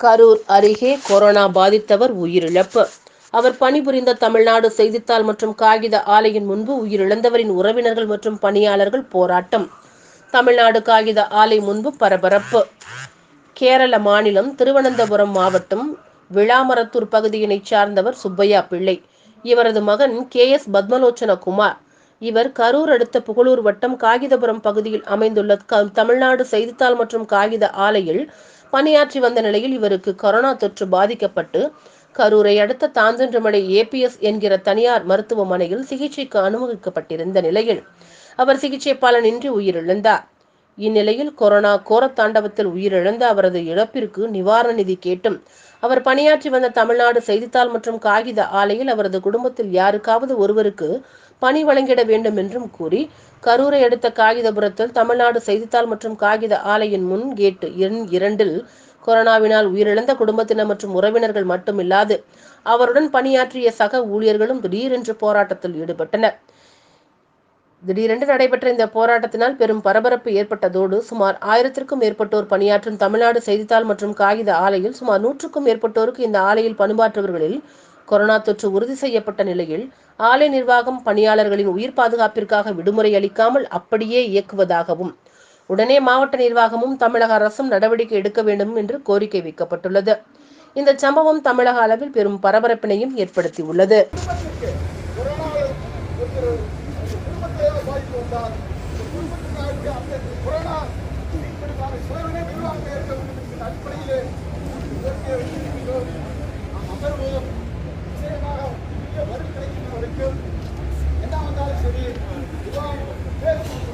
கரூர் அருகே கொரோனா பாதித்தவர் உயிரிழப்பு. அவர் பணிபுரிந்த தமிழ்நாடு செய்தித்தாள் மற்றும் காகித ஆலையின் முன்பு உயிரிழந்தவரின் உறவினர்கள் மற்றும் பணியாளர்கள் போராட்டம். தமிழ்நாடு காகித ஆலை முன்பு பரபரப்பு. கேரள மாநிலம் திருவனந்தபுரம் மாவட்டம் விளாமரத்தூர் பகுதியினைச் சார்ந்தவர் சுப்பையா பிள்ளை. இவரது மகன் கே எஸ் பத்மலோச்சன குமார். இவர் கரூர் அடுத்த புகழூர் வட்டம் காகிதபுரம் பகுதியில் அமைந்துள்ள தமிழ்நாடு செய்தித்தாள் மற்றும் காகித ஆலையில் பணியாற்றி வந்த நிலையில் இவருக்கு கொரோனா தொற்று பாதிக்கப்பட்டு கரூரை அடுத்த தாந்தன்றமடை ஏபிஎஸ் என்கிற தனியார் மருத்துவமனையில் சிகிச்சைக்கு அனுமதிக்கப்பட்டிருந்த நிலையில் அவர் சிகிச்சை பலனின்றி உயிரிழந்தார். இந்நிலையில் கொரோனா கோரத்தாண்டவத்தில் உயிரிழந்த அவரது இழப்பிற்கு நிவாரண நிதி கேட்டும். அவர் பணியாற்றி வந்த தமிழ்நாடு செய்தித்தாள் மற்றும் காகித ஆலையில் அவரது குடும்பத்தில் யாருக்காவது ஒருவருக்கு பணி வழங்கிட வேண்டும் என்றும் கூறி கரூரை அடுத்த காகிதபுரத்தில் தமிழ்நாடு செய்தித்தாள் மற்றும் காகித ஆலையின் முன் கேட் எண் இரண்டில் கொரோனாவினால் உயிரிழந்த குடும்பத்தினர் மற்றும் உறவினர்கள் மட்டுமில்லாது அவருடன் பணியாற்றிய சக ஊழியர்களும் திடீரென்று போராட்டத்தில் ஈடுபட்டனர். திடீரென்று நடைபெற்ற இந்த போராட்டத்தினால் பெரும் பரபரப்பு ஏற்பட்டதோடு சுமார் ஆயிரத்திற்கும் மேற்பட்டோர் பணியாற்றும் தமிழ்நாடு செய்தித்தாள் மற்றும் காகித ஆலையில் சுமார் நூற்றுக்கும் மேற்பட்டோருக்கு இந்த ஆலையில் பணிபாற்றுபவர்களில் கொரோனா தொற்று உறுதி செய்யப்பட்ட நிலையில் ஆலை நிர்வாகம் பணியாளர்களின் உயிர் பாதுகாப்பிற்காக விடுமுறை அளிக்காமல் அப்படியே இயக்குவதாகவும் உடனே மாவட்ட நிர்வாகமும் தமிழக அரசும் நடவடிக்கை எடுக்க வேண்டும் என்று கோரிக்கை வைக்கப்பட்டுள்ளது. இந்த சம்பவம் தமிழக அளவில் பெரும் பரபரப்பினையும் ஏற்படுத்தியுள்ளது. உள்ளது ワンフェッション!